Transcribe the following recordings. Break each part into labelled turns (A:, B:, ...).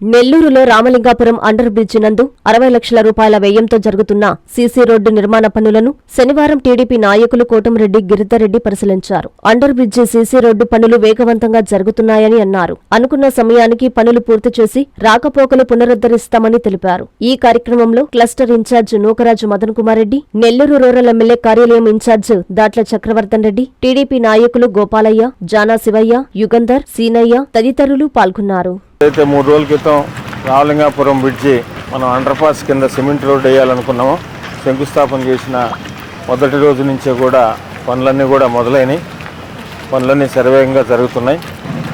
A: నెల్లూరులో Ramalingapuram under bridge నందు అరవై లక్షల రూపాయల వ్యయంతో జరుగుతున్న సీసీ రోడ్డు నిర్మాణ పనులను శనివారం టీడీపీ నాయకులు కోటంరెడ్డి గిరిధర్రెడ్డి పరిశీలించారు. అండర్ బ్రిడ్జి సీసీ రోడ్డు పనులు వేగవంతంగా జరుగుతున్నాయని అన్నారు. అనుకున్న సమయానికి పనులు పూర్తి చేసి రాకపోకలు పునరుద్ధరిస్తామని తెలిపారు. ఈ కార్యక్రమంలో cluster in-charge Nookaraju Madan Kumar Reddy Nellore rural MLA కార్యాలయం ఇన్ఛార్జ్ దాట్ల చక్రవర్ధన్ రెడ్డి టీడీపీ నాయకులు గోపాలయ్య జానా శివయ్య యుగంధర్ సీనయ్య తదితరులు పాల్గొన్నారు.
B: అయితే మూడు రోజుల క్రితం రావలింగాపురం బ్రిడ్జి మనం అండర్పాస్ కింద సిమెంట్ రోడ్ వేయాలనుకున్నాము శంకుస్థాపన చేసిన మొదటి రోజు నుంచే కూడా పనులన్నీ కూడా మొదలైనవి పనులన్నీ సర్వేగంగా జరుగుతున్నాయి.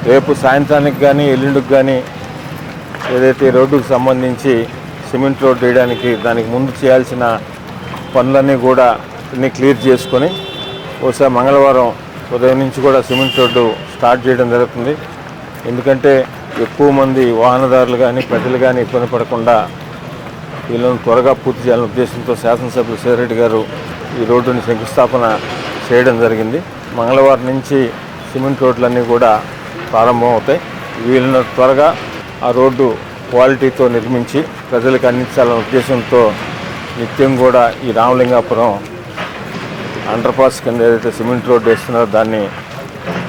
B: రేపు సాయంత్రానికి కానీ ఎల్లుండికి కానీ ఏదైతే రోడ్డుకు సంబంధించి సిమెంట్ రోడ్ వేయడానికి దానికి ముందు చేయాల్సిన పనులన్నీ కూడా అన్నీ క్లియర్ చేసుకొని బహుశా మంగళవారం ఉదయం నుంచి కూడా సిమెంట్ రోడ్డు స్టార్ట్ చేయడం జరుగుతుంది. ఎందుకంటే ఎక్కువ మంది వాహనదారులు కానీ ప్రజలు కానీ ఇబ్బంది పడకుండా వీళ్ళను త్వరగా పూర్తి చేయాలనే ఉద్దేశంతో శాసనసభ్యులు సేరెడ్డి గారు ఈ రోడ్డుని శంకుస్థాపన చేయడం జరిగింది. మంగళవారం నుంచి సిమెంట్ రోడ్లన్నీ కూడా ప్రారంభం అవుతాయి వీళ్ళను త్వరగా ఆ రోడ్డు క్వాలిటీతో నిర్మించి ప్రజలకు అందించాలనే ఉద్దేశంతో నిత్యం కూడా ఈ రామలింగాపురం అండర్పాస్ కింద ఏదైతే సిమెంట్ రోడ్డు వేస్తున్నారో దాన్ని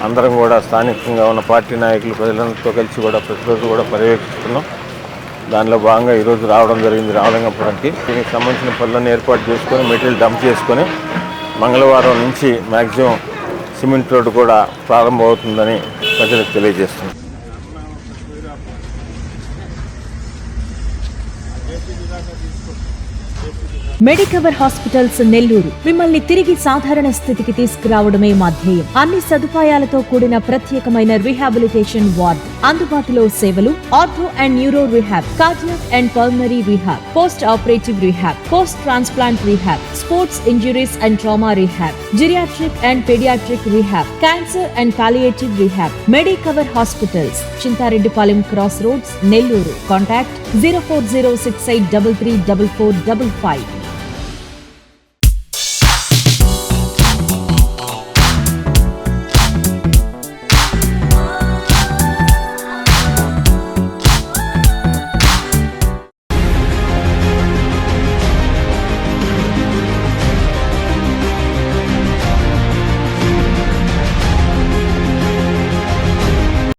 B: అందరం కూడా స్థానికంగా ఉన్న పార్టీ నాయకులు ప్రజలందరితో కలిసి కూడా ప్రతిరోజు కూడా పర్యవేక్షిస్తున్నాం. దానిలో భాగంగా ఈరోజు రావడం జరిగింది రావలింగపురంకి దీనికి సంబంధించిన పనులను ఏర్పాటు చేసుకొని మెటీరియల్ డంప్ చేసుకొని మంగళవారం నుంచి మ్యాక్సిమం సిమెంట్ రోడ్డు కూడా ప్రారంభమవుతుందని ప్రజలకు తెలియజేస్తున్నాం.
C: మెడికవర్ హాస్పిటల్స్ నెల్లూరు మిమ్మల్ని తిరిగి సాధారణ స్థితికి తీసుకురావడమే మా ధ్యేయం. అన్ని సదుపాయాలతో కూడిన ప్రత్యేకమైన రీహాబిలిటేషన్ వార్డ్ అందుబాటులో సేవలు ortho and neuro rehab cardiac and pulmonary rehab post operative rehab post transplant rehab sports injuries and trauma rehab geriatric and paediatric rehab cancer and palliative rehab Medicover hospitals Chintareddypalem cross roads Nellore. Contact zero four zero six eight double three double four double five